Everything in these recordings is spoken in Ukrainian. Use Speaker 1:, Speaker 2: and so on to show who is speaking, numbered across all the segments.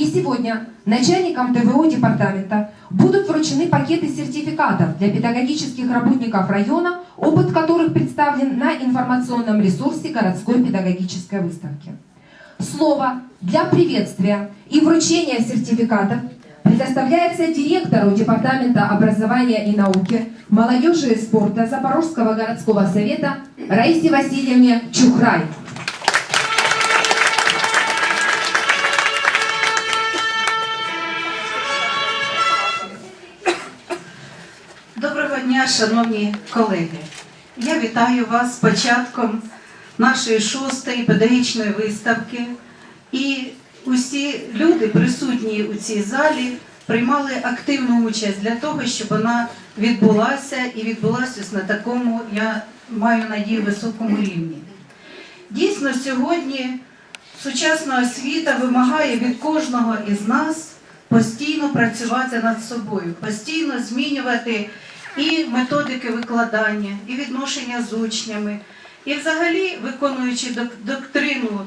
Speaker 1: И сегодня начальникам ТВО департамента будут вручены пакеты сертификатов для педагогических работников района, опыт которых представлен на информационном ресурсе городской педагогической выставки. Слово для приветствия и вручения сертификатов предоставляется директору Департамента образования и науки, молодежи и спорта Запорожского городского совета Раисе Васильевне Чухрай.
Speaker 2: Дня, шановні колеги. Я вітаю вас з початком нашої шостої педагогічної виставки. І усі люди, присутні у цій залі, приймали активну участь для того, щоб вона відбулася і відбулася на такому, я маю надію, високому рівні. Дійсно, сьогодні сучасна освіта вимагає від кожного із нас постійно працювати над собою, постійно змінювати і методики викладання, і відношення з учнями, і взагалі виконуючи доктрину,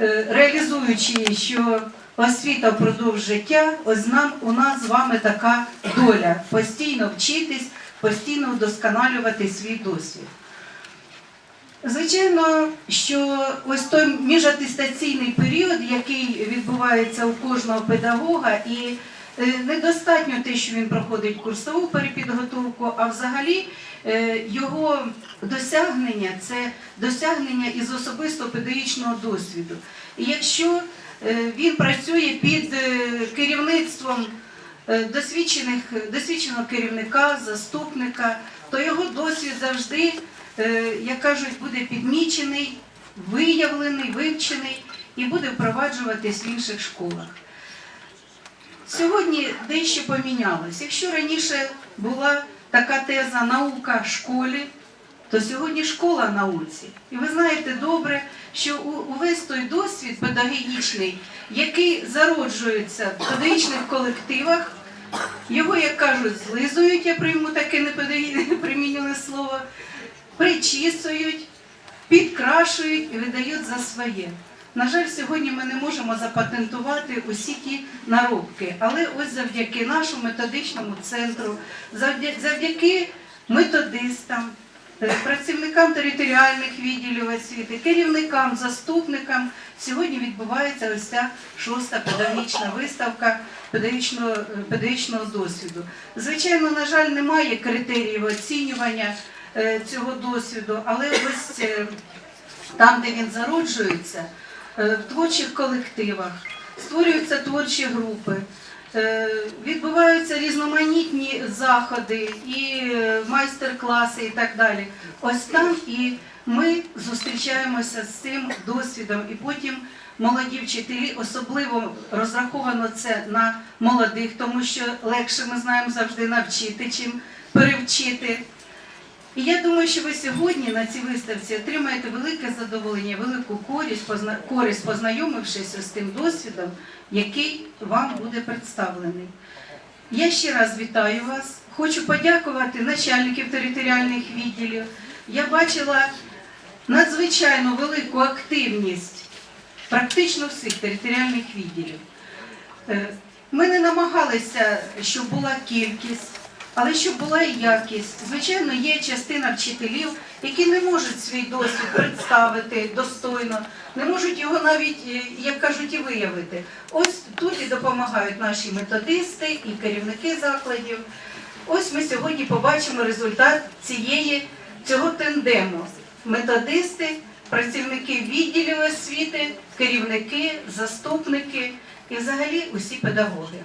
Speaker 2: е, реалізуючи, що освіта впродовж життя, ось у нас з вами така доля постійно вчитись, постійно вдосконалювати свій досвід. Звичайно, що ось той міжатестаційний період, який відбувається у кожного педагога, і недостатньо те, що він проходить курсову перепідготовку, а взагалі е, його досягнення це досягнення із особистого педагогічного досвіду. І якщо е, він працює під е, керівництвом е, досвідченого керівника, заступника, то його досвід завжди, е, як кажуть, буде підмічений, виявлений, вивчений і буде впроваджуватись в інших школах. Сьогодні дещо помінялось. Якщо раніше була така теза наука школі, то сьогодні школа науці. І ви знаєте добре, що увесь той досвід педагогічний, який зароджується в педагогічних колективах, його, як кажуть, злизують, я прийму таке непримінюване слово, причісують, підкрашують і видають за своє. На жаль, сьогодні ми не можемо запатентувати усі ті наробки, але ось завдяки нашому методичному центру, завдяки методистам, е, працівникам територіальних відділів освіти, керівникам, заступникам, сьогодні відбувається ось ця шоста педагогічна виставка педагогічного, е, педагогічного досвіду. Звичайно, на жаль, немає критеріїв оцінювання е, цього досвіду, але ось там, де він зароджується, в творчих колективах, створюються творчі групи, е, відбуваються різноманітні заходи і е, майстер-класи і так далі. Ось там і ми зустрічаємося з цим досвідом, і потім молоді вчителі, особливо розраховано це на молодих, тому що легше ми знаємо завжди навчити, чим перевчити. І я думаю, що ви сьогодні на цій виставці отримаєте велике задоволення, велику користь, позна- познайомившись з тим досвідом, який вам буде представлений. Я ще раз вітаю вас. Хочу подякувати начальників територіальних відділів. Я бачила надзвичайно велику активність практично всіх територіальних відділів. Е, Ми не намагалися, щоб була кількість, але щоб була і якість. Звичайно, є частина вчителів, які не можуть свій досвід представити достойно, не можуть його навіть, е, як кажуть, і виявити. Ось тут і допомагають наші методисти і керівники закладів. Ось ми сьогодні побачимо результат цієї, цього тендему. Методисти, працівники відділів освіти, керівники, заступники і взагалі усі педагоги.